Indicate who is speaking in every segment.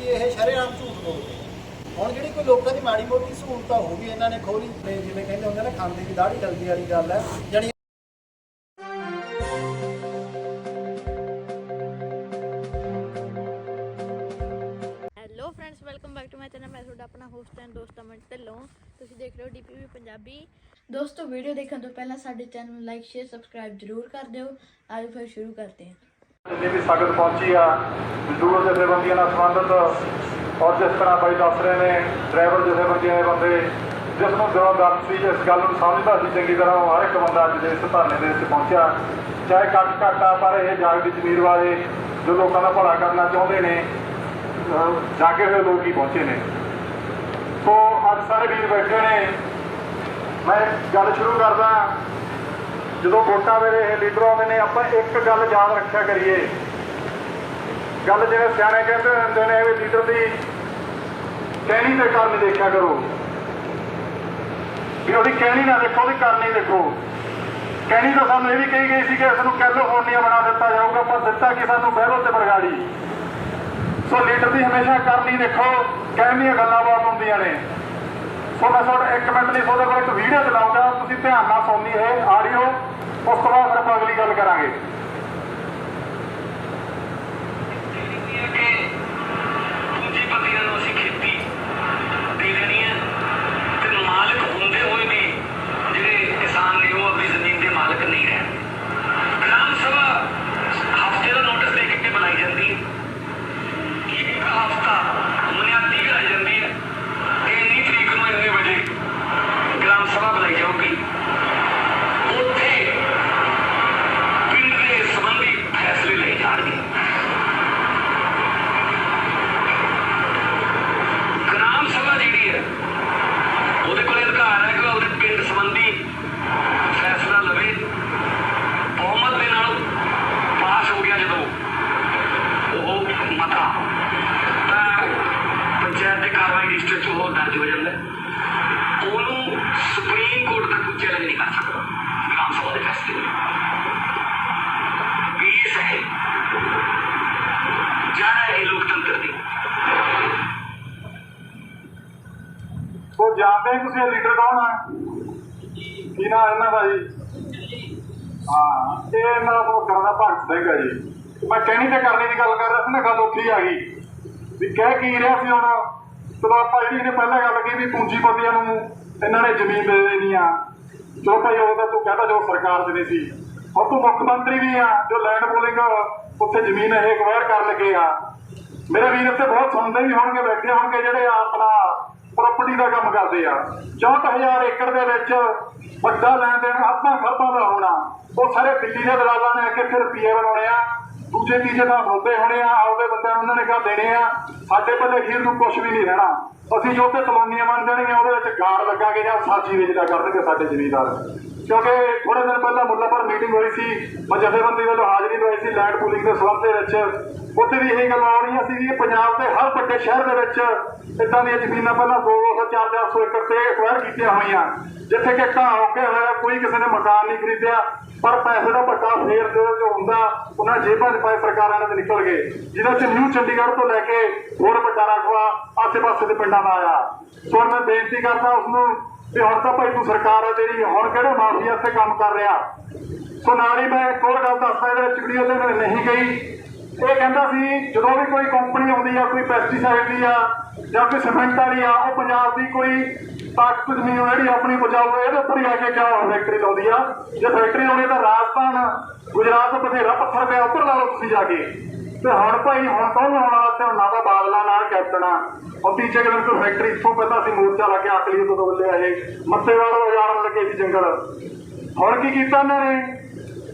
Speaker 1: ਵੀ ਇਹ ਸ਼ਰੇਆਮ ਝੂਠ ਬੋਲਦੇ ਹੁਣ ਜਿਹੜੀ ਕੋਈ ਲੋਕਾਂ ਦੀ ਮਾੜੀ ਮੋਟੀ ਸਹੂਲਤ ਆ ਉਹ ਇਹਨਾਂ ਨੇ ਖੋਲੀ ਜਿਵੇਂ ਕਹਿੰਦੇ ਹੁੰਦੇ ਨੇ ਖਾਂਦੇ ਦੀ ਦਾੜੀ ਡਲਦੀ ਵਾਲੀ ਗੱਲ ਹੈ, ਜਾਣੀ
Speaker 2: hello friends welcome back to my channel ਮੈਂ ਤੁਹਾਡਾ ਆਪਣਾ ਹੋਸਟ ਐਂਡ ਦੋਸਤ ਅਮਨ ਢਿੱਲੋਂ। ਤੁਸੀਂ ਦੇਖ ਰਹੇ ਹੋ ਡੀਪੀਵੀ ਪੰਜਾਬੀ। ਦੋਸਤੋ ਵੀਡੀਓ ਦੇਖਣ ਤੋਂ ਪਹਿਲਾਂ ਸਾਡੇ ਚੈਨਲ ਨੂੰ ਲਾਈਕ ਸ਼ੇਅਰ ਸਬਸਕ੍ਰਾਈਬ ਜ਼ਰੂਰ ਕਰ ਦਿਓ। ਆਜੋ ਫਿਰ ਸ਼ੁਰੂ ਕਰਦੇ ਹਾਂ।
Speaker 3: ਜਿੰਨੀ ਵੀ ਸੰਗਤ ਪਹੁੰਚੀ ਆ ਮਜ਼ਦੂਰ ਜਥੇਬੰਦੀਆਂ ਨਾਲ ਸੰਬੰਧਿਤ ਔਰ ਜਿਸ ਤਰ੍ਹਾਂ ਬਾਈ ਦੱਸ ਰਹੇ ਨੇ, ਡਰਾਈਵਰ ਜਥੇਬੰਦੀਆਂ ਦੇ ਬੰਦੇ, ਜਿਸ ਨੂੰ ਦਿਲੋਂ ਦਰਦ ਇਸ ਗੱਲ ਨੂੰ ਸਮਝਦਾ ਸੀ, ਚੰਗੀ ਤਰ੍ਹਾਂ ਉਹ ਹਰ ਇੱਕ ਬੰਦਾ ਅੱਜ ਦੇ ਇਸ ਧਰਨੇ ਦੇ ਵਿੱਚ ਪਹੁੰਚਿਆ। ਚਾਹੇ ਕੱਟ ਘਾਟਾ, ਪਰ ਇਹ ਜਾਗਦੀ ਜ਼ਮੀਰ ਵਾਲੇ ਜੋ ਲੋਕਾਂ ਦਾ ਭਲਾ ਕਰਨਾ ਚਾਹੁੰਦੇ ਨੇ, ਅਹ ਜਾਗੇ ਹੋਏ ਲੋਕ ਹੀ ਪਹੁੰਚੇ ਨੇ। ਸੋ ਅੱਜ ਸਾਰੇ ਵੀਰ ਬੈਠੇ ਨੇ। ਮੈਂ ਗੱਲ ਸ਼ੁਰੂ ਕਰਦਾ। ਜਦੋਂ ਵੋਟਾਂ ਵੇਲੇ ਇਹ ਲੀਡਰ ਆਉਂਦੇ ਨੇ, ਆਪਾਂ ਇੱਕ ਗੱਲ ਯਾਦ ਰੱਖਿਆ ਕਰੀਏ। ਗੱਲ ਜਿਵੇਂ ਸਿਆਣੇ ਕਹਿੰਦੇ ਹੁੰਦੇ ਨੇ ਵੀ ਲੀਡਰ ਦੀ ਕਹਿਣੀ ਤੇ ਕਰਨੀ ਦੇਖਿਆ ਕਰੋ। ਵੀ ਉਹਦੀ ਕਹਿਣੀ ਨਾ ਦੇਖੋ, ਉਹਦੀ ਕਰਨੀ ਦੇਖੋ। ਕਹਿਣੀ ਤਾਂ ਸਾਨੂੰ ਇਹ ਵੀ ਕਹੀ ਗਈ ਸੀ ਕਿ ਇਸ ਨੂੰ ਕੈਲੀਫੋਰਨੀਆ ਬਣਾ ਦਿੱਤਾ ਜਾਊਗਾ, ਪਰ ਦਿੱਤਾ ਕਿ ਸਾਨੂੰ ਬਹਿਰੋ ਤੇ ਬਰਗਾੜੀ। ਸੋ ਲੀਡਰ ਦੀ ਹਮੇਸ਼ਾ ਕਰਨੀ ਦੇਖੋ ਕਹਿਣ ਦੀਆਂ ਗੱਲਾਂ ਬਾਤ ਹੁੰਦੀਆਂ ਨੇ। ਸੋ ਮੈਂ ਤੁਹਾਡਾ ਇੱਕ ਮਿੰਟ ਲਈ ਤੁਹਾਡੇ ਕੋਲ ਇੱਕ ਵੀਡੀਓ ਚਲਾਉਂਗਾ ਤੁਸੀਂ ਧਿਆਨ ਨਾਲ ਸੁਣਨੀ ਹੈ ਆਡੀਓ, ਉਸ ਤੋਂ ਬਾਅਦ ਫਿਰ ਆਪਾਂ ਅਗਲੀ ਗੱਲ ਕਰਾਂਗੇ
Speaker 4: ਪੂੰਜੀਪਤੀਆਂ ਨੂੰ ਅਸੀਂ ਖੇਤੀ ਦੇ ਦੇਣੀ ਹੈ ਤੇ ਮਾਲਕ ਹੁੰਦੇ ਹੋਏ ਵੀ ਜਿਹੜੇ ਕਿਸਾਨ ਨੇ ਉਹ ਆਪਣੀ ਜ਼ਮੀਨ ਦੇ ਮਾਲਕ ਨਹੀਂ ਰਹਿਣ ਗ੍ਰਾਮ ਸਭਾ ਹਫ਼ਤੇ ਦਾ ਨੋਟਿਸ ਦੇ ਕੇ ਬਣਾਈ ਜਾਂਦੀ ਹੈ ਇੱਕ ਹਫ਼ਤਾ ਬੁਨਿਆਦੀ ਕਰਾਈ ਜਾਂਦੀ ਹੈ ਕਿ ਇੰਨੀ ਤਰੀਕ ਨੂੰ ਇੰਨੇ ਵਜੇ ਗ੍ਰਾਮ ਸਭਾ ਬੁਲਾਈ ਜਾਊਗੀ ਉੱਥੇ ਪਿੰਡ ਦੇ ਸੰਬੰਧੀ ਫੈਸਲੇ ਲਏ ਜਾਣਗੇ ਗ੍ਰਾਮ ਸਭਾ ਜਿਹੜੀ ਹੈ ਉਹਦੇ ਕੋਲ ਅਧਿਕਾਰ ਹੈ ਕਿ ਉਹ ਉਹਦੇ ਪਿੰਡ ਸੰਬੰਧੀ ਫੈਸਲਾ ਲਵੇ ਬਹੁਮਤ ਦੇ ਨਾਲ ਪਾਸ ਹੋ ਗਿਆ ਜਦੋਂ ਉਹ ਮਤਾ ਤਾਂ ਪੰਚਾਇਤ ਦੇ ਕਾਰਵਾਈ ਰਜਿਸਟਰ 'ਚ ਉਹ ਦਰਜ ਹੋ ਜਾਂਦਾ ਹੈ। ਉਹਨੂੰ ਸੁਪਰੀਮ ਕੋਰਟ ਤੱਕ ਕੋਈ ਚੈਲੰਜ ਨਹੀਂ ਕਰ ਸਕਦਾ ਗ੍ਰਾਮ ਸਭਾ ਦੇ ਫੈਸਲੇ ਨੂੰ ਇਹ ਹੈ ਜੜਾ ਹੈ ਲੋਕਤੰਤਰ ਦੀ
Speaker 3: ਸੋ ਤੁਸੀਂ ਇਹ ਲੀਡਰ ਕੌਣ ਆ? ਕੀ ਨਾਮ ਇਹਨਾਂ ਦਾ ਜੀ? ਹਾਂ, ਇਹ ਇਹਨਾਂ ਦਾ ਮੁੱਖ ਦਾ ਭਗਤ ਸਿੰਘ ਹੈ ਜੀ। ਮੈਂ ਕਹਿਣੀ ਤੇ ਕਰਨੀ ਦੀ ਗੱਲ ਕਰ ਰਿਹਾ ਸੀ ਨਾ ਗੱਲ ਉੱਥੇ ਆ ਗਈ। ਵੀ ਕਹਿ ਕੀ ਰਿਹਾ ਸੀ ਹੁਣ? ਚਲੋ ਜਿਹੜੀ ਇਹਨੇ ਪਹਿਲਾਂ ਗੱਲ ਕੀਤੀ ਵੀ ਪੂੰਜੀਪਤੀਆਂ ਨੂੰ ਇਹਨਾਂ ਨੇ ਜ਼ਮੀਨ ਦੇ ਦੇਣੀ ਆ। ਚਲੋ ਭਾਈ, ਉਹ ਤੂੰ ਕਹਿੰਦਾ ਜੋ ਸਰਕਾਰ ਦੇ ਨਹੀਂ ਸੀ। ਹੁਣ ਤੂੰ ਮੁੱਖ ਮੰਤਰੀ ਵੀ ਆ, ਜੋ ਲੈਂਡ ਪੋਲਿੰਗ ਉੱਥੇ ਜ਼ਮੀਨ ਇਹ ਅਕਵਾਇਰ ਕਰ ਲੱਗੇ ਆ। ਮੇਰੇ ਵੀਰ ਇੱਥੇ ਬਹੁਤ ਸੁਣਦੇ ਵੀ ਹੋਣਗੇ, ਬੈਠੇ ਹੋਣਗੇ ਜਿਹੜੇ ਆਪਣਾ ਪ੍ਰਾਪਰਟੀ ਦਾ ਕੰਮ ਕਰਦੇ ਆ। 64000 ਏਕੜ ਦੇ ਵਿੱਚ ਵੱਡਾ ਲੈਣ ਦੇਣ ਆਪਾਂ ਖਰਬਾਂ ਦਾ ਹੋਣਾ। ਉਹ ਸਾਰੇ ਦਿੱਲੀ ਦੇ ਦਲਾਲਾਂ ਨੇ ਆ ਫਿਰ ਪੀਏ ਬਣਾਉਣੇ ਆ। ਦੂਜੇ, ਤੀਜੇ ਦਾ ਹੁੰਦੇ ਹੋਣੇ ਆ। ਆਪਦੇ ਬੰਦਿਆਂ ਨੂੰ ਉਹਨਾਂ ਨੇ ਕਿਹਾ ਦੇਣੇ ਆ। ਸਾਡੇ ਬੰਦੇ ਖੀਰ ਨੂੰ ਕੁਝ ਵੀ ਨਹੀਂ ਰਹਿਣਾ। ਅਸੀਂ ਜੋ ਤੇ ਕਲੋਨੀਆਂ ਬਣ ਜਾਣਗੀਆਂ, ਉਹਦੇ ਵਿੱਚ ਗਾੜ ਲੱਗਾਂਗੇ ਜਾਂ ਸਾਜੀ ਵੇਚਦਾ ਕਰਨਗੇ ਸਾਡੇ ਜ਼ਮੀਂਦਾਰ। ਕਿਉਂਕਿ ਥੋੜੇ ਦਿਨ ਪਹਿਲਾਂ ਮੁੱਲਾਪੁਰ ਮੀਟਿੰਗ ਹੋਈ ਸੀ ਮੈਂ ਜਥੇਬੰਦੀ ਵੱਲੋਂ ਹਾਜ਼ਰੀ ਲਵਾਈ ਸੀ ਲੈਂਡ ਪੂਲਿੰਗ ਦੇ ਸੰਬੰਧ ਦੇ ਵਿੱਚ। ਉੱਥੇ ਵੀ ਇਹੀ ਗੱਲ ਆ ਰਹੀਆਂ ਸੀ ਕਿ ਪੰਜਾਬ ਦੇ ਹਰ ਵੱਡੇ ਸ਼ਹਿਰ ਦੇ ਵਿੱਚ ਇਦਾਂ ਦੀਆਂ ਜ਼ਮੀਨਾਂ ਪਹਿਲਾਂ 200 400 ਏਕੜ ਤੇ ਐਕਵਾਇਰ ਕੀਤੀਆਂ ਹੋਈਆਂ। ਜਿੱਥੇ ਕਿ ਘਾਹ ਹੋ ਕੇ ਹੋਇਆ ਕੋਈ ਕਿਸੇ ਨੇ ਮਕਾਨ ਨਹੀਂ ਖਰੀਦਿਆ, ਪਰ ਪੈਸੇ ਦਾ ਵੱਡਾ ਫੇਰ ਜੋ ਜੋ ਹੁੰਦਾ, ਉਹਨਾਂ ਜੇਬਾਂ 'ਚ ਪਾਏ ਸਰਕਾਰਾਂ ਨੇ ਨਿਕਲ ਗਏ। ਜਿਹਦੇ ਚ ਨਿਊ ਚੰਡੀਗੜ੍ਹ ਤੋਂ ਲੈ ਕੇ ਹੋਰ ਵੱਡਾ ਰਕਬਾ ਆਸੇ-ਪਾਸੇ ਦੇ ਪਿੰਡਾਂ ਦਾ ਆਇਆ। ਸੋ ਮੈਂ ਬੇਨਤੀ ਕਰਦਾ ਉਸ ਨੂੰ ਵੀ ਹੁਣ ਤਾਂ ਭਾਈ ਤੂੰ ਸਰਕਾਰ ਆ ਤੇਰੀ, ਹੁਣ ਕਿਹੜੇ ਮਾਫੀਆ ਤੇ ਕੰਮ ਕਰ ਰਿਹਾ? ਸੋ ਨਾਲ ਹੀ ਮੈਂ ਇੱਕ ਹੋਰ ਗੱਲ ਦੱਸਦਾ, ਇਹਦੇ ਵਿੱਚ ਵੀਡੀਓ ਤੇ ਨਹੀਂ ਗਈ। ਇਹ ਕਹਿੰਦਾ ਸੀ, ਜਦੋਂ ਵੀ ਕੋਈ ਕੰਪਨੀ ਆਉਂਦੀ ਆ, ਕੋਈ ਪੈਸਟੀਸਾਈਡ ਦੀ ਆ, ਜਾਂ ਕੋਈ ਸੀਮੈਂਟ ਵਾਲੀ ਆ, ਉਹ ਪੰਜਾਬ ਦੀ ਕੋਈ ਤਾਕਤ ਜ਼ਮੀਨ ਜਿਹੜੀ ਆਪਣੀ ਬਚਾਊਗਾ ਇਹਦੇ ਉੱਪਰ ਹੀ ਆ ਕੇ ਕਿਆ ਫੈਕਟਰੀ ਲਾਉਂਦੀ ਆ? ਜੇ ਫੈਕਟਰੀ ਲਾਉਣੀ ਤਾਂ ਰਾਜਸਥਾਨ, ਗੁਜਰਾਤ, ਬਥੇਰਾ ਪੱਥਰ ਪਿਆ, ਉੱਪਰ ਲਾ ਲਓ ਤੁਸੀਂ ਜਾ ਕੇ। ਤੇ ਹੁਣ ਭਾਈ, ਹੁਣ ਕੌਣ ਆਉਣ ਤੇ ਨਾ ਤਾਂ ਬਾਦਲਾ ਨਾਲ ਕੈਪਟਨ ਉਹ ਤੀਜੇ ਦਿਨ ਕੋਈ ਫੈਕਟਰੀ ਇੱਥੋਂ ਪਹਿਲਾਂ ਸੀ ਮੋਰਚਾ ਲਾ ਕੇ ਅਕਲੀ ਤੋਂ ਬੱਲੇ ਆਏ। ਮੱਤੇਵਾਲ ਉਜਾੜਨ ਲੱਗੇ ਸੀ ਜੰਗਲ ਹੁਣ ਕੀ ਕੀਤਾ ਇਹਨਾਂ ਨੇ?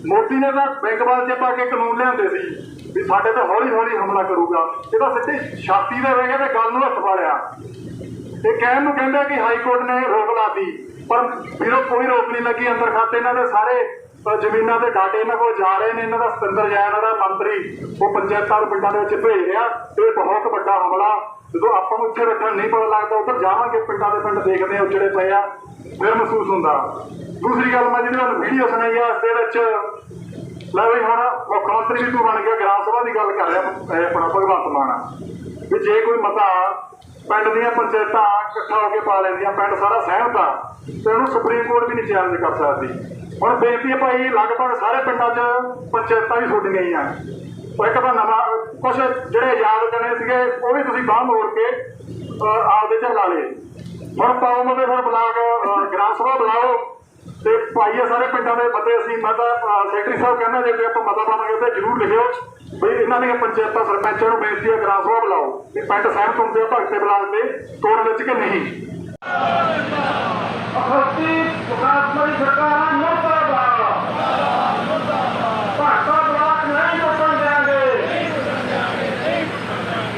Speaker 3: ਮੋਦੀ ਨੇ ਤਾਂ ਬੈਂਕ 'ਚ ਪਾ ਕੇ ਕਾਨੂੰਨ ਲਿਆਂਦੇ ਸੀ ਵੀ ਸਾਡੇ ਤੇ ਹੌਲੀ ਹੌਲੀ ਹਮਲਾ ਕਰੂਗਾ। ਇਹ ਤਾਂ ਸਿੱਧੀ ਛਾਤੀ ਦੇ ਵੇਗੇ ਤੇ ਗੱਲ ਨੂੰ ਹੱਥ ਪਾੜਿਆ ਇਹ ਕਹਿਣ ਨੂੰ ਕਹਿੰਦਾ ਕਿ ਹਾਈ ਕੋਰਟ ਨੇ ਰੋਕ ਲਾਤੀ, ਪਰ ਵੀਰੋ ਕੋਈ ਰੋਕ ਨਹੀਂ ਲੱਗੀ। ਅੰਦਰ ਖਾਤੇ ਇਹਨਾਂ ਦੇ ਸਾਰੇ ਅ, ਜ਼ਮੀਨਾਂ ਦੇ ਡਾਟੇ ਇਹਨਾਂ ਕੋਲ ਜਾ ਰਹੇ ਨੇ ਇਹਨਾਂ ਦਾ ਸਤਿੰਦਰ ਜੈਨ ਦਾ ਮੰਤਰੀ ਉਹ ਪੰਚਾਇਤਾਂ ਨੂੰ ਪਿੰਡਾਂ ਦੇ ਵਿੱਚ ਭੇਜ ਰਿਹਾ। ਇਹ ਬਹੁਤ ਵੱਡਾ ਹਮਲਾ। ਜਦੋਂ ਆਪਾਂ ਨੂੰ ਇੱਥੇ ਬੈਠਣ ਨਹੀਂ ਪਤਾ ਲੱਗਦਾ ਉੱਧਰ ਜਾਵਾਂਗੇ ਪਿੰਡਾਂ ਦੇ ਪਿੰਡ ਦੇਖਦੇ ਆ ਉਜੜੇ ਪਏ ਆ। ਫਿਰ ਮਹਿਸੂਸ ਹੁੰਦਾ। ਦੂਸਰੀ ਗੱਲ ਮੈਂ ਜਿਹੜੀ ਤੁਹਾਨੂੰ ਵੀਡੀਓ ਸੁਣਾਈ ਆ ਇਸ ਦੇ ਵਿੱਚ ਲੈ ਵੀ ਹੁਣ ਮੁੱਖ ਮੰਤਰੀ ਵੀ ਤੂੰ ਬਣ ਗਿਆ ਗ੍ਰਾਮ ਸਭਾ ਦੀ ਗੱਲ ਕਰ ਰਿਹਾ ਆਪਣਾ ਭਗਵੰਤ ਮਾਨ।
Speaker 5: ਵੀ ਜੇ ਕੋਈ ਮਤਾ ਪਿੰਡ ਦੀਆਂ ਪੰਚਾਇਤਾਂ ਇਕੱਠਾ ਹੋ ਕੇ ਪਾ ਲੈਂਦੀਆਂ ਪਿੰਡ ਸਾਰਾ ਸਹਿਮਤ ਆ ਤੇ ਉਹਨੂੰ ਸੁਪਰੀਮ ਕੋਰਟ ਵੀ ਨਹੀਂ ਚੈਲੰਜ ਕਰ ਸਕਦੀ। ਹੁਣ ਬੇਨਤੀ ਹੈ ਭਾਈ, ਲਗਭਗ ਸਾਰੇ ਪਿੰਡਾਂ 'ਚ ਪੰਚਾਇਤਾਂ ਵੀ ਛੁੱਟ ਗਈਆਂ ਉਹ ਇੱਕ ਤਾਂ ਨਵਾਂ ਕੁਝ ਜਿਹੜੇ ਆਜ਼ਾਦ ਜਣੇ ਸੀਗੇ, ਉਹ ਵੀ ਤੁਸੀਂ ਬਾਹਰ ਮੋੜ ਕੇ ਆਪਦੇ ਚ ਲਾ ਲਏ। ਹੁਣ ਪਾਓ ਮਵੇ ਫਿਰ ਬਲਾਕ ਗ੍ਰਾਮ ਸਭਾ ਬੁਲਾਓ ਤੇ ਭਾਈਏ ਸਾਰੇ ਪਿੰਡਾਂ ਦੇ ਫਤਿਹ ਅਸੀਂ ਮੈਂ ਤਾਂ ਸੈਕਟਰੀ ਸਾਹਿਬ ਕਹਿੰਦਾ ਜੇ ਕੋਈ ਆਪਾਂ ਮਤਾ ਪਾਵਾਂਗੇ ਤੇ ਜ਼ਰੂਰ ਲਿਖਿਓ। ਵੀ ਇਹਨਾਂ ਦੀਆਂ ਪੰਚਾਇਤਾਂ ਸਰਪੰਚਾਂ ਨੂੰ ਬੇਨਤੀ ਹੈ ਗ੍ਰਾਮ ਸਭਾ ਬੁਲਾਓ। ਵੀ ਪਿੰਡ ਸਾਹਿਬ ਹੁੰਦੇ ਆ, ਭਗਤੇ ਬਲਾਕ ਦੇ ਤੋੜ ਵਿੱਚ ਕਿ ਨਹੀਂ ਅਖਤੀ ਮੁਕਾਬਲੇ ਸਰਕਾਰਾਂ ਮੁਰਦਾਬਾਦ ਭਾਰਤਾ ਬਲਾਕ ਨਹੀਂ ਟੁੱਟਣ ਦੇਾਂਗੇ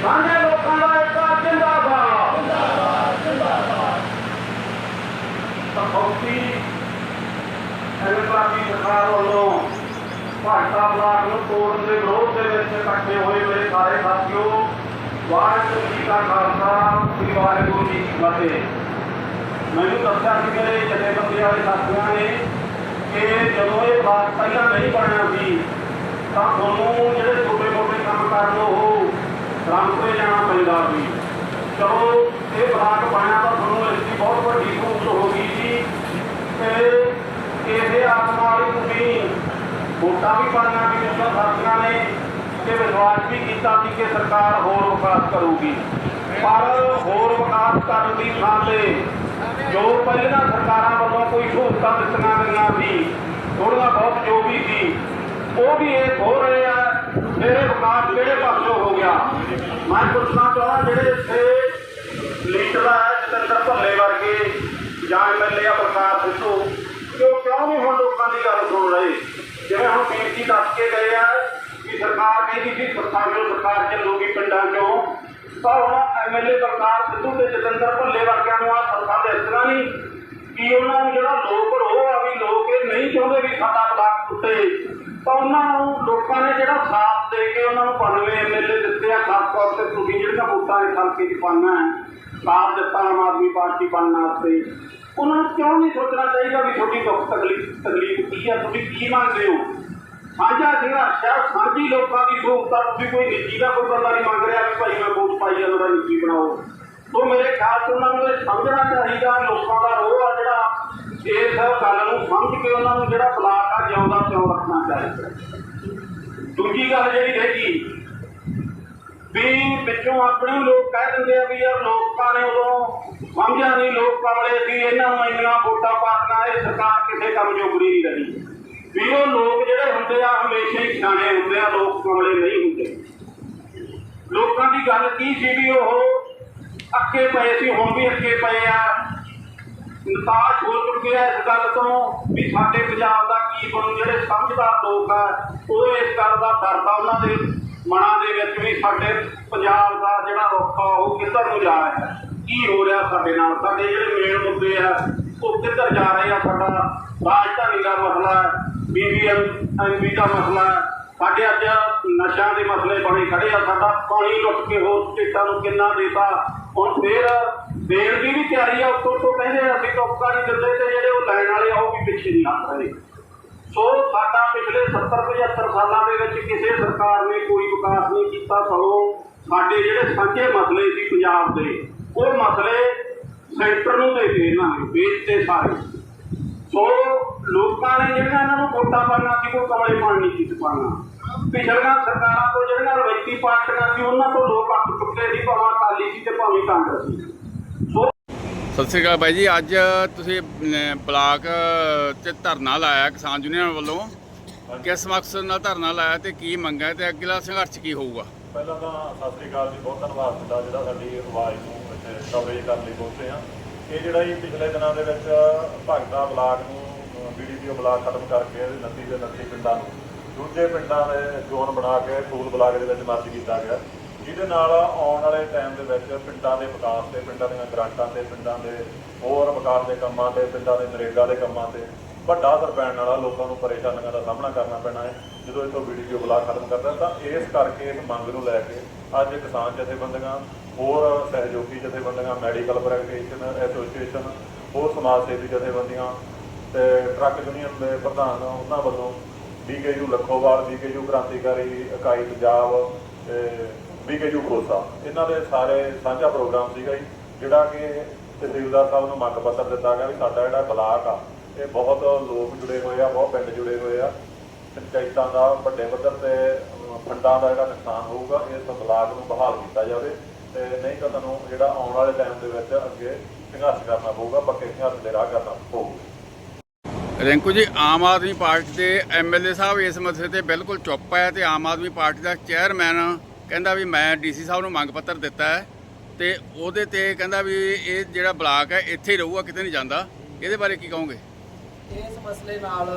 Speaker 5: ਸਾਂਝੇ ਲੋਕਾਂ ਦਾ ਇੱਕ ਜਿੰਦਾਬਾਦ ਅਖਤੀ ਐਮਪੀ ਸਰਕਾਰ ਵੱਲੋਂ ਭਾਰਤਾ ਬਲਾਕ ਨੂੰ ਤੋੜਨ ਦੇ ਵਿਰੋਧ ਦੇ ਵਿੱਚ ਇਕੱਠੇ ਹੋਏ ਮੇਰੇ ਸਾਰੇ ਸਾਥੀਓ, ਵਾਹਿਗੁਰੂ ਜੀ ਕਾ ਖਾਲਸਾ, ਸ੍ਰੀ ਵਾਹਿਗੁਰੂ ਜੀ ਕੀ ਫਤਿਹ। ਮੈਨੂੰ ਦੱਸਿਆ ਕਿ ਮੇਰੇ ਜਥੇਬੰਦੀ ਵਾਲੇ ਸਾਥੀਆਂ ਨੇ ਕਿ ਜਦੋਂ ਇਹ ਬਾਤ ਪਹਿਲਾਂ ਨਹੀਂ ਬਣਿਆ ਸੀ ਤਾਂ ਤੁਹਾਨੂੰ ਜਿਹੜੇ ਛੋਟੇ ਮੋਟੇ ਕੰਮ ਕਰਨ ਉਹ ਰੰਗਪੁਰੇ ਜਾਣਾ ਪੈਂਦਾ ਸੀ। ਚਲੋ, ਇਹ ਬਲਾਕ ਬਣਿਆ ਤਾਂ ਤੁਹਾਨੂੰ ਇਸ ਦੀ ਬਹੁਤ ਵੱਡੀ ਸਹੂਲਤ ਹੋ ਗਈ ਸੀ ਤੇ ਇਹ ਆਤਮਾ ਵਾਲੀ ਤੁਸੀਂ ਵੋਟਾਂ ਵੀ ਪਾਈਆਂ ਵੀ ਜਿਸ ਸਾਥੀਆਂ ਨੇ ਤੇ ਵਿਸ਼ਵਾਸ ਵੀ ਕੀਤਾ ਸੀ ਕਿ ਸਰਕਾਰ ਹੋਰ ਵਿਕਾਸ ਕਰੂਗੀ। ਪਰ ਹੋਰ ਵਿਕਾਸ ਕਰਨ ਦੀ ਥਾਂ ਤੇ ਜੋ ਪਹਿਲਾਂ ਸਰਕਾਰਾਂ ਵੱਲੋਂ ਕੋਈ ਸਹੂਲਤਾਂ ਦਿੱਤੀਆਂ ਗਈਆਂ ਸੀ ਥੋੜ੍ਹੀਆਂ ਬਹੁਤ ਜੋ ਵੀ ਸੀ, ਉਹ ਵੀ ਇਹ ਹੋ ਰਹੇ ਆ, ਮੇਰੇ ਵਿਕਾਸ ਕਿਹੜੇ ਪਾਸੋਂ ਹੋ ਗਿਆ? ਮੈਂ ਪੁੱਛਣਾ ਚਾਹੁੰਦਾ ਜਿਹੜੇ ਇੱਥੇ ਲੀਡਰ ਆ, ਜਤਿੰਦਰ ਭੱਲੇ ਵਰਗੇ ਜਾਂ ਐਮਐਲਏ ਆ ਪ੍ਰਕਾਸ਼ ਸਿੱਧੂ ਕਿ ਉਹ ਕਿਉਂ ਨਹੀਂ ਹੁਣ ਲੋਕਾਂ ਦੀ ਗੱਲ ਸੁਣ ਰਹੇ? ਜਿਵੇਂ ਹੁਣ ਬੀਬੀ ਦੱਸ ਕੇ ਗਏ ਆ ਸਰਕਾਰ ਕਹਿੰਦੀ ਸੀ ਸਰਕਾਰ ਜੋ ਸਰਕਾਰ ਚੱਲੂਗੀ ਪਿੰਡਾਂ ਚੋਂ ਤਾਂ ਹੁਣ ਐਮਐਲਏ ਪ੍ਰਕਾਸ਼ ਸਿੱਧੂ ਤੇ ਜਤਿੰਦਰ ਭੱਲੇ ਵਰਗਿਆਂ ਨੂੰ ਆ ਸਰਕਾਰ ਦੇ ਇਤਨਾ ਨਹੀਂ ਕਿ ਉਹਨਾਂ ਨੂੰ ਜਿਹੜਾ ਲੋਕ ਰੋਹ ਆ ਵੀ ਲੋਕ ਇਹ ਨਹੀਂ ਚਾਹੁੰਦੇ ਵੀ ਸਾਡਾ ਬਲਾਕ ਟੁੱਟੇ। ਤਾਂ ਉਹਨਾਂ ਨੂੰ ਲੋਕਾਂ ਨੇ ਜਿਹੜਾ ਸਾਥ ਦੇ ਕੇ ਉਹਨਾਂ ਨੂੰ 92 ਐਮਐਲਏ ਦਿੱਤੇ ਆ, ਖਾਸ ਤੌਰ ਤੇ ਤੁਸੀਂ ਜਿਹੜੀਆਂ ਵੋਟਾਂ ਇਸ ਹਲਕੇ 'ਚ ਪਾਈਆਂ ਸਾਥ ਦਿੱਤਾ ਆਮ ਆਦਮੀ ਪਾਰਟੀ ਬਣਨ ਵਾਸਤੇ। ਉਹਨਾਂ ਨੂੰ ਕਿਉਂ ਨਹੀਂ ਸੋਚਣਾ ਚਾਹੀਦਾ ਵੀ ਤੁਹਾਡੀ ਦੁੱਖ ਤਕਲੀਫ ਤਕਲੀਫ ਕੀ ਆ, ਤੁਸੀਂ ਕੀ ਮੰਗਦੇ ਹੋ? ਸਾਂਝਾ ਜਿਹੜਾ ਸ਼ਹਿਰ, ਸਾਂਝੀ ਲੋਕਾਂ ਦੀ ਸਹੂਲਤਾਂ ਤੁਸੀਂ ਕੋਈ ਨਿੱਜੀ ਦਾ ਕੋਈ ਬੰਦਾ ਨਹੀਂ ਮੰਗ ਰਿਹਾ ਵੀ ਭਾਈ ਮੈਂ ਵੋਟ ਪਾਈ ਜਾਂਦਾ ਨਿੱਜੀ ਬਣਾਓ। ਤੋਂ ਮੇਰੇ ਖਿਆਲ 'ਚ ਉਹਨਾਂ ਨੂੰ ਸਮਝਣਾ ਚਾਹੀਦਾ, ਲੋਕਾਂ ਦਾ ਰੋਹ ਆ ਜਿਹੜਾ ਇਸ ਗੱਲ ਨੂੰ ਸਮਝ ਕੇ ਉਹਨਾਂ ਨੂੰ ਜਿਹੜਾ ਪਲਾਟ ਆ, ਜਿਉਂਦਾ ਤਿਉਂ ਰੱਖਣਾ ਚਾਹੀਦਾ। ਦੂਜੀ ਗੱਲ ਜਿਹੜੀ ਹੈਗੀ, ਵੀ ਵਿੱਚੋਂ ਆਪਣੇ ਲੋਕ ਕਹਿ ਦਿੰਦੇ ਆ ਵੀ ਯਾਰ ਲੋਕਾਂ ਨੇ ਉਦੋਂ ਸਮਝਿਆ ਨਹੀਂ, ਲੋਕ ਕਮਲੇ ਸੀ ਇਹਨਾਂ ਨੂੰ ਇੰਨੀਆਂ ਵੋਟਾਂ ਪਾਤੀਆਂ ਇਹ ਸਰਕਾਰ ਕਿਸੇ ਕੰਮ ਜੋਗਰੀ ਨਹੀਂ ਰਹੀ। ਹੁੰਦੇ ਆ ਹਮੇਸ਼ਾ ਹੀ ਸਿਆਣੇ ਹੁੰਦੇ ਆ, ਲੋਕ ਕਮਲੇ ਨਹੀਂ ਹੁੰਦੇ। ਲੋਕਾਂ ਦੀ ਗੱਲ ਕੀ ਸੀ ਵੀ ਉਹ? ਅੱਕੇ ਪਏ ਸੀ, ਹੁਣ ਵੀ ਅੱਕੇ ਪਏ ਆ। ਨਿਤਾਸ਼ ਹੋ ਚੁੱਕੇ ਆ ਇਸ ਗੱਲ ਤੋਂ ਵੀ ਸਾਡੇ ਪੰਜਾਬ ਦਾ ਕੀ ਬਣੂ, ਜਿਹੜੇ ਸਮਝਦਾਰ ਲੋਕ ਆ, ਉਹ ਇਸ ਗੱਲ ਦਾ ਡਰਦਾ ਉਹਨਾਂ ਦੇ ਮਨਾਂ ਦੇ ਵਿੱਚ ਵੀ ਸਾਡੇ ਪੰਜਾਬ ਦਾ ਜਿਹੜਾ ਰੁੱਖ ਆ ਉਹ ਕਿੱਧਰ ਨੂੰ ਜਾ ਰਿਹਾ? ਕੀ ਹੋ ਰਿਹਾ ਸਾਡੇ ਨਾਲ? ਸਾਡੇ ਜਿਹੜੇ ਮੇਨ ਮੁੱਦੇ ਆ ਉਹ ਕਿੱਧਰ ਜਾ ਰਹੇ ਆ ਸਾਡਾ ਰਾਜਧਾਨੀ ਦਾ ਮਸਲਾ ਹੈ ਬੀਬੀਐਮ ਐਮਪੀ ਦਾ ਮਸਲਾ ਹੈ। ਸਾਡੇ ਅੱਜ ਨਸ਼ਿਆਂ ਦੇ ਮਸਲੇ ਬਣੇ ਖੜੇ ਆ, ਸਾਡਾ ਪਾਣੀ ਲੁੱਟ ਕੇ ਹੋਰ ਸਟੇਟਾਂ ਨੂੰ ਕਿੰਨਾ ਦੇਤਾ। ਹੁਣ ਫੇਰ ਦੇਣ ਦੀ ਵੀ ਤਿਆਰੀ ਆ, ਉੱਤੋਂ ਤੋਂ ਕਹਿੰਦੇ ਅਸੀਂ ਟੋਕਾ ਨਹੀਂ ਦਿੰਦੇ ਤੇ ਜਿਹੜੇ ਉਹ ਲੈਣ ਵਾਲੇ ਆ, ਉਹ ਵੀ ਪਿੱਛੇ ਨਹੀਂ ਹਟ ਰਹੇ। ਸੋ ਸਾਡਾ ਪਿਛਲੇ 70 75 ਸਾਲਾਂ ਦੇ ਵਿੱਚ ਕਿਸੇ ਸਰਕਾਰ ਨੇ ਕੋਈ ਵਿਕਾਸ ਨਹੀਂ ਕੀਤਾ, ਸਗੋਂ ਸਾਡੇ ਜਿਹੜੇ ਸਾਂਝੇ ਮਸਲੇ ਸੀ ਪੰਜਾਬ ਦੇ, ਉਹ ਮਸਲੇ ਸੈਂਟਰ ਨੂੰ ਦੇ ਦੇ ਇਹਨਾਂ ਨੇ ਵੇਚਤੇ ਸਾਰੇ। ਸੋ ਲੋਕਾਂ ਨੇ ਜਿਹੜਾ ਇਹਨਾਂ ਨੂੰ ਵੋਟਾਂ ਪਾਣਾ ਸੀ ਕੋਈ ਕਮਲੇ ਪਾਣ ਨਹੀਂ ਸੀ ਪਾਣਾ ਪਿਛਲੀਆਂ ਸਰਕਾਰਾਂ ਤੋਂ ਜਿਹੜੀਆਂ ਰਵਾਇਤੀ ਪਾਰਟੀਆਂ ਸੀ ਉਹਨਾਂ ਤੋਂ ਲੋਕ ਅੱਕ ਚੁੱਕੇ ਸੀ ਭਾਵੇਂ ਅਕਾਲੀ ਸੀ ਤੇ ਭਾਵੇਂ ਕਾਂਗਰਸ
Speaker 6: ਸਤਿ ਸ਼੍ਰੀ ਅਕਾਲ ਬਾਈ ਜੀ ਅੱਜ ਤੁਸੀਂ ਬਲਾਕ 'ਚ ਧਰਨਾ ਲਾਇਆ ਕਿਸਾਨ ਯੂਨੀਅਨ ਵੱਲੋਂ। ਕਿਸ ਮਕਸਦ ਨਾਲ ਧਰਨਾ ਲਾਇਆ ਤੇ ਕੀ ਮੰਗਾਂ ਤੇ ਅਗਲਾ ਸੰਘਰਸ਼ ਕੀ ਹੋਊਗਾ?
Speaker 7: ਪਹਿਲਾਂ ਤਾਂ ਸਤਿ ਸ੍ਰੀ ਅਕਾਲ ਜੀ ਬਹੁਤ ਧੰਨਵਾਦ ਤੁਹਾਡਾ ਜਿਹੜਾ ਸਾਡੀ ਆਵਾਜ਼ ਨੂੰ ਕਵਰੇਜ ਕਰਨ ਲਈ ਪਹੁੰਚੇ ਆ ਇਹ ਜਿਹੜਾ ਜੀ ਪਿਛਲੇ ਦਿਨਾਂ ਦੇ ਵਿੱਚ ਭਗਤਾ ਬਲਾਕ ਨੂੰ ਬੀਡੀਪੀਓ ਬਲਾਕ ਖਤਮ ਕਰਕੇ ਇਹਦੇ 29 ਦੇ 29 ਪਿੰਡਾਂ ਨੂੰ, ਦੂਜੇ ਪਿੰਡਾਂ ਦੇ ਜ਼ੋਨ ਬਣਾ ਕੇ ਫੂਲ ਬਲਾਕ ਦੇ ਵਿੱਚ ਮਰਜ ਕੀਤਾ ਗਿਆ। ਜਿਹਦੇ ਨਾਲ ਆਉਣ ਵਾਲੇ ਟਾਈਮ ਦੇ ਵਿੱਚ ਪਿੰਡਾਂ ਦੇ ਵਿਕਾਸ ਤੇ, ਪਿੰਡਾਂ ਦੀਆਂ ਗ੍ਰਾਂਟਾਂ ਤੇ, ਪਿੰਡਾਂ ਦੇ ਹੋਰ ਵਿਕਾਸ ਦੇ ਕੰਮਾਂ ਤੇ, ਪਿੰਡਾਂ ਦੇ ਨਰੇਗਾ ਦੇ ਕੰਮਾਂ ਤੇ ਵੱਡਾ ਅਸਰ ਪੈਣ ਵਾਲਾ ਲੋਕਾਂ ਨੂੰ ਪਰੇਸ਼ਾਨੀਆਂ ਦਾ ਸਾਹਮਣਾ ਕਰਨਾ ਪੈਣਾ ਹੈ। ਜਦੋਂ ਇਥੋਂ ਵੀਡੀਓ ਬਲਾਕ ਖਤਮ ਕਰਦਾ ਤਾਂ ਇਸ ਕਰਕੇ ਇਸ ਮੰਗ ਨੂੰ ਲੈ ਕੇ ਅੱਜ ਕਿਸਾਨ ਜਥੇਬੰਦੀਆਂ, ਹੋਰ ਸਹਿਯੋਗੀ ਜਥੇਬੰਦੀਆਂ ਮੈਡੀਕਲ ਪ੍ਰੈਕਟੀਸ਼ਨਰ ਐਸੋਸੀਏਸ਼ਨ ਹੋਰ ਸਮਾਜ ਸੇਵੀ ਜਥੇਬੰਦੀਆਂ ਤੇ ਟਰੱਕ ਯੂਨੀਅਨ ਦੇ ਪ੍ਰਧਾਨ ਉਹਨਾਂ ਵੱਲੋਂ ਡੀਕੇਯੂ ਲੱਖੋਵਾਲ ਡੀਕੇਯੂ ਕ੍ਰਾਂਤੀਕਾਰੀ ਇਕਾਈ ਪੰਜਾਬ ਤੇ ਬੀਕੇਯੂ ਭਰੋਸਾ। ਇਹਨਾਂ ਦੇ ਸਾਰੇ ਸਾਂਝਾ ਪ੍ਰੋਗਰਾਮ ਸੀਗਾ ਜੀ, ਜਿਹੜਾ ਕਿ ਤਹਿਸੀਲਦਾਰ ਸਾਹਿਬ ਨੂੰ ਮੰਗ ਪੱਤਰ ਦਿੱਤਾ ਗਿਆ ਵੀ ਸਾਡਾ ਜਿਹੜਾ ਬਲਾਕ ਆ ਇਹ ਬਹੁਤ ਲੋਕ ਜੁੜੇ ਹੋਏ ਆ, ਬਹੁਤ ਪਿੰਡ ਜੁੜੇ ਹੋਏ ਆ। ਪੰਚਾਇਤਾਂ ਦਾ, ਵੱਡੇ ਪੱਧਰ ਤੇ ਫੰਡਾਂ ਦਾ ਜਿਹੜਾ ਨੁਕਸਾਨ ਹੋਊਗਾ ਇਸ ਬਲਾਕ ਨੂੰ ਬਹਾਲ ਕੀਤਾ ਜਾਵੇ ਤੇ ਨਹੀਂ ਤਾਂ ਤੁਹਾਨੂੰ ਜਿਹੜਾ ਆਉਣ ਵਾਲੇ ਟਾਈਮ ਦੇ ਵਿੱਚ ਅੱਗੇ ਸੰਘਰਸ਼ ਕਰਨਾ ਪਊਗਾ, ਪੱਕੇ ਸੰਘਰਸ਼ ਦੇ ਰਾਹ ਕਰਨਾ ਪਊਗਾ।
Speaker 6: ਰਿੰਕੂ ਜੀ, ਆਮ ਆਦਮੀ ਪਾਰਟੀ ਦੇ ਐਮਐਲਏ ਸਾਹਿਬ ਇਸ ਮਸਲੇ ਤੇ ਬਿਲਕੁਲ ਚੁੱਪ ਹੈ ਤੇ ਆਮ ਆਦਮੀ ਪਾਰਟੀ ਦਾ ਚੇਅਰਮੈਨ ਕਹਿੰਦਾ ਵੀ ਮੈਂ ਡੀਸੀ ਸਾਹਿਬ ਨੂੰ ਮੰਗ ਪੱਤਰ ਦਿੱਤਾ ਹੈ ਤੇ ਉਹਦੇ ਤੇ ਕਹਿੰਦਾ ਵੀ ਇਹ ਜਿਹੜਾ ਬਲਾਕ ਹੈ, ਇੱਥੇ ਹੀ ਰਹੂਗਾ, ਕਿਤੇ ਨਹੀਂ ਜਾਂਦਾ। ਇਹਦੇ ਬਾਰੇ ਕੀ ਕਹੋਗੇ?
Speaker 1: ਇਸ ਮਸਲੇ ਨਾਲ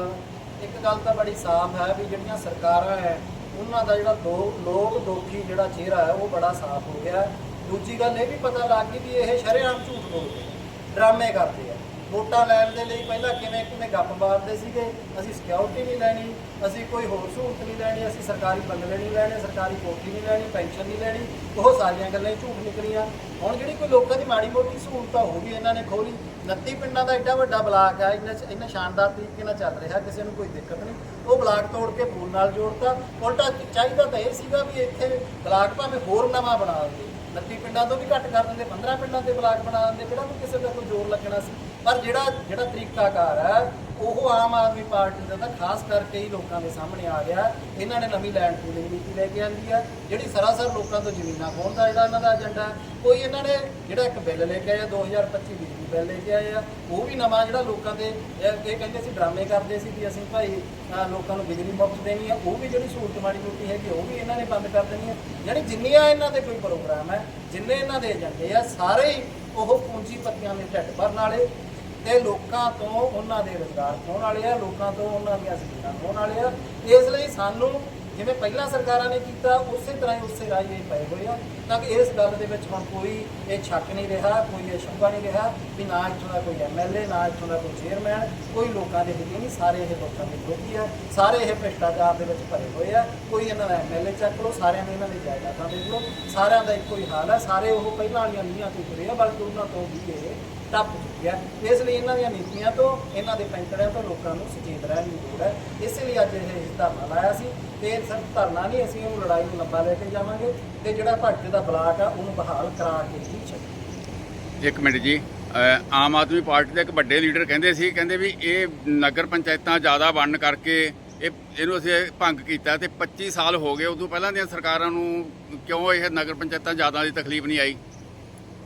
Speaker 1: ਇੱਕ ਗੱਲ ਤਾਂ ਬੜੀ ਸਾਫ਼ ਹੈ ਵੀ ਜਿਹੜੀਆਂ ਸਰਕਾਰਾਂ ਹੈ ਉਹਨਾਂ ਦਾ ਜਿਹੜਾ ਦੋ ਲੋਕ ਦੋਖੀ ਜਿਹੜਾ ਚਿਹਰਾ ਹੈ ਉਹ ਬੜਾ ਸਾਫ਼ ਹੋ ਗਿਆ। ਦੂਜੀ ਗੱਲ ਇਹ ਵੀ ਪਤਾ ਲੱਗ ਗਈ ਵੀ ਇਹ ਸ਼ਰੇਆਮ ਝੂਠ ਬੋਲਦੇ ਆ, ਡਰਾਮੇ ਕਰਦੇ ਆ। ਵੋਟਾਂ ਲੈਣ ਦੇ ਲਈ ਪਹਿਲਾਂ ਕਿਵੇਂ ਕਿਵੇਂ ਗੱਪ ਮਾਰਦੇ ਸੀਗੇ ਅਸੀਂ ਸਿਕਿਉਰਿਟੀ ਨਹੀਂ ਲੈਣੀ ਅਸੀਂ ਕੋਈ ਹੋਰ ਸਹੂਲਤ ਨਹੀਂ ਲੈਣੀ ਅਸੀਂ ਸਰਕਾਰੀ ਬੰਗਲੇ ਨਹੀਂ ਲੈਣੇ ਸਰਕਾਰੀ ਕੋਠੀ ਨਹੀਂ ਲੈਣੀ ਪੈਨਸ਼ਨ ਨਹੀਂ ਲੈਣੀ ਉਹ ਸਾਰੀਆਂ ਗੱਲਾਂ ਝੂਠ ਨਿਕਲੀਆਂ। ਹੁਣ ਜਿਹੜੀ ਕੋਈ ਲੋਕਾਂ ਦੀ ਮਾੜੀ ਮੋਟੀ ਸਹੂਲਤਾਂ ਆ ਉਹ ਵੀ ਇਹਨਾਂ ਨੇ ਖੋਲੀ 29 ਪਿੰਡਾਂ ਦਾ ਐਡਾ ਵੱਡਾ ਬਲਾਕ ਆ, ਇੰਨਾ ਇੰਨਾ ਸ਼ਾਨਦਾਰ ਤਰੀਕੇ ਨਾਲ ਚੱਲ ਰਿਹਾ, ਕਿਸੇ ਨੂੰ ਕੋਈ ਦਿੱਕਤ ਨਹੀਂ। ਉਹ ਬਲਾਕ ਤੋੜ ਕੇ ਫੂਲ ਨਾਲ ਜੋੜਤਾ। ਉਲਟਾ ਚਾਹੀਦਾ ਤਾਂ ਇਹ ਸੀਗਾ ਵੀ ਇੱਥੇ ਬਲਾਕ ਭਾਵੇਂ ਹੋਰ ਨਵਾਂ ਬਣਾ ਦਿੰਦੇ। 29 ਪਿੰਡਾਂ ਤੋਂ ਵੀ ਘੱਟ ਕਰ ਦਿੰਦੇ, 15 ਪਿੰਡਾਂ ਤੇ ਬਲਾਕ ਬਣਾ ਦਿੰਦੇ, ਕਿਹੜਾ ਕੋਈ ਕਿਸੇ ਦਾ ਕੋਈ ਜ਼ੋਰ ਲੱਗਣਾ ਸੀ? ਪਰ ਜਿਹੜਾ ਜਿਹੜਾ ਤਰੀਕਾਕਾਰ ਹੈ ਉਹ ਆਮ ਆਦਮੀ ਪਾਰਟੀ ਦਾ ਤਾਂ ਖਾਸ ਕਰਕੇ ਹੀ ਲੋਕਾਂ ਦੇ ਸਾਹਮਣੇ ਆ ਗਿਆ ਇਹਨਾਂ ਨੇ ਨਵੀਂ ਲੈਂਡ ਪੂਲਿੰਗ ਨੀਤੀ ਲੈ ਕੇ ਆਂਦੀ ਹੈ। ਜਿਹੜੀ ਸਰਾਸਰ ਲੋਕਾਂ ਤੋਂ ਜ਼ਮੀਨਾਂ ਖੋਹਣ ਦਾ ਜਿਹੜਾ ਇਹਨਾਂ ਦਾ ਏਜੰਡਾ ਕੋਈ ਇਹਨਾਂ ਨੇ ਜਿਹੜਾ ਇੱਕ ਬਿੱਲ ਲੈ ਕੇ ਆਏ ਆ, 2025 ਬਿਜਲੀ ਬਿੱਲ ਲੈ ਕੇ ਆਏ ਆ ਉਹ ਵੀ ਨਵਾਂ ਜਿਹੜਾ ਲੋਕਾਂ ਦੇ ਇਹ ਕਹਿੰਦੇ ਸੀ ਡਰਾਮੇ ਕਰਦੇ ਸੀ ਕਿ ਅਸੀਂ ਭਾਈ ਲੋਕਾਂ ਨੂੰ ਬਿਜਲੀ ਮੁਫਤ ਦੇਣੀ ਹੈ। ਉਹ ਵੀ ਜਿਹੜੀ ਸਹੂਲਤ ਮਾੜੀ ਮੋਟੀ ਹੈਗੀ ਉਹ ਵੀ ਇਹਨਾਂ ਨੇ ਬੰਦ ਕਰ ਦੇਣੀ ਹੈ। ਯਾਨੀ ਜਿੰਨੀਆਂ ਇਹਨਾਂ ਦੇ ਕੋਈ ਪ੍ਰੋਗਰਾਮ ਹੈ ਜਿੰਨੇ ਇਹਨਾਂ ਦੇ ਏਜੰਡੇ ਆ ਸਾਰੇ ਹੀ ਉਹ ਪੂੰਜੀਪਤੀਆਂ ਦੇ ਢੱਡ ਭਰਨ ਵਾਲੇ ਤੇ ਲੋਕਾਂ ਤੋਂ ਉਹਨਾਂ ਦੇ ਰੁਜ਼ਗਾਰ ਖੋਹਣ ਵਾਲੇ ਆ, ਲੋਕਾਂ ਤੋਂ ਉਹਨਾਂ ਦੀਆਂ ਜ਼ਮੀਨਾਂ ਖੋਹਣ ਵਾਲੇ ਆ। ਇਸ ਲਈ ਸਾਨੂੰ ਜਿਵੇਂ ਪਹਿਲਾਂ ਸਰਕਾਰਾਂ ਨੇ ਕੀਤਾ, ਉਸੇ ਤਰ੍ਹਾਂ ਹੀ ਉਸੇ ਰਾਹ ਹੀ ਇਹ ਪਏ ਹੋਏ ਆ। ਤਾਂ ਕਿ ਇਸ ਗੱਲ ਦੇ ਵਿੱਚ ਹੁਣ ਕੋਈ ਇਹ ਸ਼ੱਕ ਨਹੀਂ ਰਿਹਾ, ਕੋਈ ਇਹ ਸ਼ੰਕਾ ਨਹੀਂ ਰਿਹਾ ਵੀ ਨਾ ਇੱਥੋਂ ਦਾ ਕੋਈ ਐਮਐਲਏ ਨਾ ਇੱਥੋਂ ਦਾ ਕੋਈ ਚੇਅਰਮੈਨ, ਕੋਈ ਲੋਕਾਂ ਦੇ ਹਿੱਤੇ ਨਹੀਂ, ਸਾਰੇ ਇਹ ਲੋਕਾਂ ਦੇ ਵਿਰੋਧੀ ਆ। ਸਾਰੇ ਇਹ ਭ੍ਰਿਸ਼ਟਾਚਾਰ ਦੇ ਵਿੱਚ ਭਰੇ ਹੋਏ ਆ। ਕੋਈ ਇਹਨਾਂ ਦਾ ਐਮਐਲਏ ਚੱਕ ਲਓ, ਸਾਰਿਆਂ ਨੇ ਇਹਨਾਂ ਦੀ ਜਾਇਦਾਦਾਂ ਦੇਖ ਲਓ ਸਾਰਿਆਂ ਦਾ ਇੱਕੋ ਹੀ ਹਾਲ ਹੈ ਸਾਰੇ ਉਹ ਪਹਿਲਾਂ ਵਾਲੀਆਂ ਨੀਹਾਂ ਤੋਂ ਉਤਰੇ ਆ, ਬਲਕਿ ਉਹਨਾਂ ਤੋਂ ਵੀ ਇਹ ਟੱਪ ਚੁੱਕਿਆ ਇਸ ਲਈ ਇਹਨਾਂ ਦੀਆਂ ਨੀਤੀਆਂ ਤੋਂ, ਇਹਨਾਂ ਦੇ ਪੈਂਤੜਿਆਂ ਤੋਂ ਲੋਕਾਂ ਨੂੰ ਸੁਚੇਤ ਰਹਿਣ ਦੀ ਲੋੜ ਹੈ। ਇਸੇ ਲਈ ਅੱਜ ਇਹ ਧਰਨਾ ਲਾਇਆ ਸੀ ਤੇ ਸਿਰਫ ਧਰਨਾ ਨਹੀਂ, ਅਸੀਂ ਉਹ ਲੜਾਈ ਨੂੰ ਲੰਬਾ ਲੈ ਕੇ ਜਾਵਾਂਗੇ ਤੇ ਜਿਹੜਾ ਭਗਤ ਦਾ ਬਲਾਕ ਆ, ਉਹਨੂੰ ਬਹਾਲ ਕਰਾ ਕੇ ਹੀ ਛੱਡਾਂਗੇ।
Speaker 6: ਇੱਕ ਮਿੰਟ ਜੀ ਆਮ ਆਦਮੀ ਪਾਰਟੀ ਦੇ ਇੱਕ ਵੱਡੇ ਲੀਡਰ ਕਹਿੰਦੇ ਸੀ, ਕਹਿੰਦੇ ਵੀ ਇਹ ਨਗਰ ਪੰਚਾਇਤਾਂ ਜ਼ਿਆਦਾ ਬਣਨ ਕਰਕੇ ਇਹ, ਇਹਨੂੰ ਅਸੀਂ ਭੰਗ ਕੀਤਾ ਤੇ 25 ਸਾਲ ਹੋ ਗਏ, ਉਦੋਂ ਪਹਿਲਾਂ ਦੀਆਂ ਸਰਕਾਰਾਂ ਨੂੰ ਕਿਉਂ ਇਹ ਨਗਰ ਪੰਚਾਇਤਾਂ ਜ਼ਿਆਦਾ ਦੀ ਤਕਲੀਫ ਨਹੀਂ ਆਈ?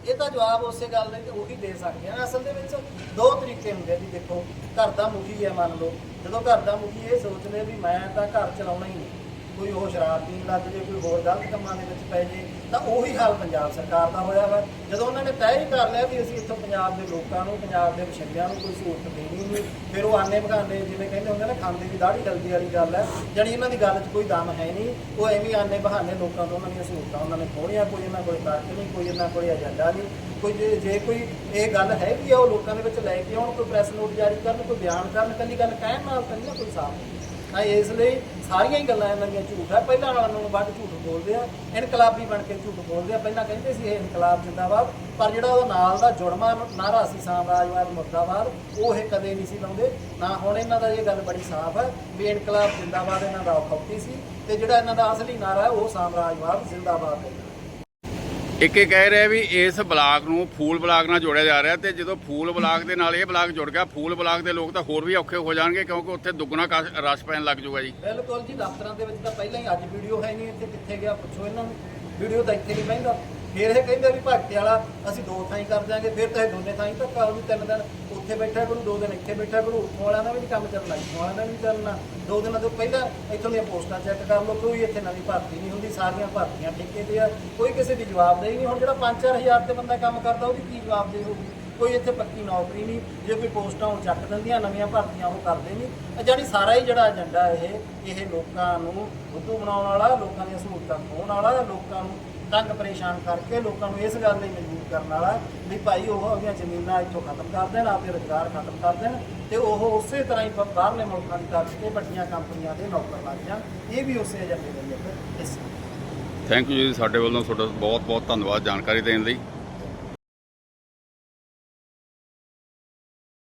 Speaker 1: ਇਹ ਤਾਂ ਜਵਾਬ ਉਸੇ ਗੱਲ ਦੇ ਉਹੀ ਦੇ ਸਕਦੇ ਆ। ਅਸਲ ਦੇ ਵਿੱਚ ਦੋ ਤਰੀਕੇ ਹੁੰਦੇ ਆ ਜੀ ਦੇਖੋ, ਘਰ ਦਾ ਮੁਖੀ ਹੈ ਮੰਨ ਲਓ। ਜਦੋਂ ਘਰ ਦਾ ਮੁਖੀ ਇਹ ਸੋਚਦੇ ਵੀ ਮੈਂ ਤਾਂ ਘਰ ਚਲਾਉਣਾ ਹੀ ਨਹੀਂ। ਕੋਈ ਉਹ ਸ਼ਰਾਬ ਪੀਣ ਲੱਗ ਜੇ, ਕੋਈ ਹੋਰ ਗਲਤ ਕੰਮਾਂ ਦੇ ਵਿੱਚ ਪੈ ਜੇ। ਤਾਂ ਉਹੀ ਹਾਲ ਪੰਜਾਬ ਸਰਕਾਰ ਦਾ ਹੋਇਆ ਵਾ। ਜਦੋਂ ਉਹਨਾਂ ਨੇ ਤੈਅ ਹੀ ਕਰ ਲਿਆ ਵੀ ਅਸੀਂ ਇੱਥੋਂ ਪੰਜਾਬ ਦੇ ਲੋਕਾਂ ਨੂੰ, ਪੰਜਾਬ ਦੇ ਵਸਨੀਕਾਂ ਨੂੰ ਕੋਈ ਸਹੂਲਤ ਦੇਣੀ ਨਹੀਂ, ਫਿਰ ਉਹ ਆਨੇ ਬਗਾਨੇ ਜਿਵੇਂ ਕਹਿੰਦੇ ਹੁੰਦੇ ਨੇ, ਖਾਂਦੇ ਦੀ ਦਾੜੀ ਗਲਦੀ ਵਾਲੀ ਗੱਲ ਹੈ, ਜਾਣੀ ਇਹਨਾਂ ਦੀ ਗੱਲ 'ਚ ਕੋਈ ਦਮ ਹੈ ਨਹੀਂ। ਉਹ ਐਵੇਂ ਆਨੇ ਬਹਾਨੇ ਲੋਕਾਂ ਤੋਂ ਉਹਨਾਂ ਦੀਆਂ ਸਹੂਲਤਾਂ ਉਹਨਾਂ ਨੇ ਖੋਹਣੀਆਂ, ਕੋਈ ਇਹਨਾਂ ਕੋਲ ਤਰਕ ਨਹੀਂ, ਕੋਈ ਇਹਨਾਂ ਕੋਲ ਏਜੰਡਾ ਨਹੀਂ। ਕੋਈ ਜੇ ਜੇ ਕੋਈ ਇਹ ਗੱਲ ਹੈਗੀ ਆ, ਉਹ ਲੋਕਾਂ ਦੇ ਵਿੱਚ ਲੈ ਕੇ ਆਉਣ, ਕੋਈ ਪ੍ਰੈਸ ਨੋਟ ਜਾਰੀ ਕਰਨ, ਕੋਈ ਬਿਆਨ ਕਰਨ, ਕੱਲੀ ਗੱਲ ਕਹਿਣ ਨਾਲ ਤਾਂ ਨਹੀਂ ਕੋਈ ਸਾਫ਼ ਤਾਂ ਇਸ ਲਈ ਸਾਰੀਆਂ ਹੀ ਗੱਲਾਂ ਇਹਨਾਂ ਦੀਆਂ ਝੂਠ ਹੈ ਪਹਿਲਾਂ ਵਾਲਿਆਂ ਨੂੰ ਵੱਧ ਝੂਠ ਬੋਲਦੇ ਆ। ਇਨਕਲਾਬੀ ਬਣ ਕੇ ਝੂਠ ਬੋਲਦੇ ਆ। ਪਹਿਲਾਂ ਕਹਿੰਦੇ ਸੀ ਇਹ ਇਨਕਲਾਬ ਜਿੰਦਾਬਾਦ। ਪਰ ਜਿਹੜਾ ਉਹਦਾ ਨਾਲ ਦਾ ਜੁੜਮਾ ਨਾਰਾ ਸੀ, ਸਾਮਰਾਜਵਾਦ, ਮੁਰਦਾਬਾਦ, ਉਹ ਇਹ ਕਦੇ ਨਹੀਂ ਸੀ ਲਾਉਂਦੇ। ਨਾ ਹੁਣ ਇਹਨਾਂ ਦਾ ਇਹ ਗੱਲ ਬੜੀ ਸਾਫ਼ ਹੈ ਵੀ ਇਨਕਲਾਬ ਜਿੰਦਾਬਾਦ ਇਹਨਾਂ ਦਾ ਔਖੌਤੀ ਸੀ ਤੇ ਜਿਹੜਾ ਇਹਨਾਂ ਦਾ ਅਸਲੀ ਨਾਰਾ ਹੈ ਉਹ ਸਾਮਰਾਜਵਾਦ, ਜ਼ਿੰਦਾਬਾਦ ਹੈ।
Speaker 6: ਇੱਕ ਇਹ ਕਹਿ ਰਿਹਾ ਵੀ ਇਸ ਬਲਾਕ ਨੂੰ ਫੂਲ ਬਲਾਕ ਨਾਲ ਜੋੜਿਆ ਜਾ ਰਿਹਾ ਤੇ ਜਦੋਂ ਫੂਲ ਬਲਾਕ ਦੇ ਨਾਲ ਇਹ ਬਲਾਕ ਜੁੜ ਗਿਆ, ਫੂਲ ਬਲਾਕ ਦੇ ਲੋਕ ਤਾਂ ਹੋਰ ਵੀ ਔਖੇ ਹੋ ਜਾਣਗੇ ਕਿਉਂਕਿ ਉੱਥੇ ਦੁੱਗਣਾ ਰਸ਼ ਪੈਣ ਲੱਗ ਜਾਊਗਾ ਜੀ।
Speaker 1: ਬਿਲਕੁਲ ਜੀ, ਦਫ਼ਤਰਾਂ ਦੇ ਵਿੱਚ ਤਾਂ ਪਹਿਲਾਂ ਹੀ ਅੱਜ ਵੀਡੀਓ ਹੈ ਨਹੀਂ ਇੱਥੇ, ਕਿੱਥੇ ਗਿਆ, ਪੁੱਛੋ ਇਹਨਾਂ ਨੂੰ। ਵੀਡੀਓ ਤਾਂ ਇੱਥੇ ਨਹੀਂ ਪੈਂਦਾ। ਫਿਰ ਇਹ ਕਹਿੰਦੇ ਵੀ ਭਗਤੇ ਵਾਲਾ, ਅਸੀਂ ਦੋ ਥਾਈਂ ਕਰ ਦਿਆਂਗੇ, ਫਿਰ ਤਾਂ ਇਹ ਦੋਨੇ ਥਾਈਂ ਧੱਕਾ ਵੀ ਤਿੰਨ ਦਿਨ ਉੱਥੇ ਬੈਠਾ ਕਰੂ, ਦੋ ਦਿਨ ਇੱਥੇ ਬੈਠਾ ਕਰੂ, ਉੱਥੋਂ ਵਾਲਿਆਂ ਦਾ ਵੀ ਨਹੀਂ ਕੰਮ ਚੱਲਣਾ, ਇੱਥੋਂ ਵਾਲਿਆਂ ਦਾ ਵੀ ਚੱਲਣਾ। ਦੋ ਦਿਨਾਂ ਤੋਂ ਪਹਿਲਾਂ ਇੱਥੋਂ ਦੀਆਂ ਪੋਸਟਾਂ ਚੈੱਕ ਕਰ ਲਓ, ਕੋਈ ਇੱਥੇ ਨਵੀਂ ਭਰਤੀ ਨਹੀਂ ਹੁੰਦੀ, ਸਾਰੀਆਂ ਭਰਤੀਆਂ ਠੇਕੇ ਤੇ ਆ, ਕੋਈ ਕਿਸੇ ਦੀ ਜਵਾਬਦੇਹੀ ਨਹੀਂ ਹੁਣ ਜਿਹੜਾ 5-4000 ਤੇ ਬੰਦਾ ਕੰਮ ਕਰਦਾ, ਉਹਦੀ ਕੀ ਜਵਾਬਦੇਹੀ ਹੋਊਗੀ? ਕੋਈ ਇੱਥੇ ਪੱਕੀ ਨੌਕਰੀ ਨਹੀਂ ਜੇ ਕੋਈ ਪੋਸਟਾਂ ਉਹ ਚੱਕ ਦਿੰਦੀਆਂ, ਨਵੀਆਂ ਭਰਤੀਆਂ ਉਹ ਕਰਦੇ ਨਹੀਂ ਇਹ ਜਾਣੀ ਸਾਰਾ ਹੀ ਜਿਹੜਾ ਏਜੰਡਾ ਇਹ ਇਹ ਲੋਕਾਂ ਨੂੰ ਬੁੱਧੂ ਬਣਾਉਣ ਵਾਲਾ, ਲੋਕਾਂ ਦੀਆਂ ਸਹੂਲਤਾਂ ਖੋਹਣ ਵਾਲਾ, ਲੋਕਾਂ ਨੂੰ ਤੰਗ ਪਰੇਸ਼ਾਨ ਕਰਕੇ ਲੋਕਾਂ ਨੂੰ ਇਸ ਗੱਲ ਲਈ ਮਜਬੂਰ ਕਰਨ ਵਾਲਾ ਵੀ ਭਾਈ ਉਹ ਆਪਣੀਆਂ ਜ਼ਮੀਨਾਂ ਇੱਥੋਂ ਖਤਮ ਕਰ ਦੇਣ, ਆਪਦੇ ਰੁਜ਼ਗਾਰ ਖਤਮ ਕਰ ਦੇਣ ਤੇ ਉਹ ਉਸੇ ਤਰ੍ਹਾਂ ਹੀ ਬਾਹਰਲੇ ਮੁਲਕਾਂ ਦੀ ਤਰਫ ਤੇ ਵੱਡੀਆਂ ਕੰਪਨੀਆਂ ਦੇ ਨੌਕਰ ਲੱਗ ਜਾਣ। ਇਹ ਵੀ ਉਸੇ ਏਜੰਡੇ ਦਾ ਹੀ ਹੈ ਫਿਰ
Speaker 6: ਥੈਂਕ ਯੂ ਜੀ ਸਾਡੇ ਵੱਲੋਂ ਤੁਹਾਡਾ ਬਹੁਤ ਬਹੁਤ ਧੰਨਵਾਦ ਜਾਣਕਾਰੀ ਦੇਣ ਲਈ।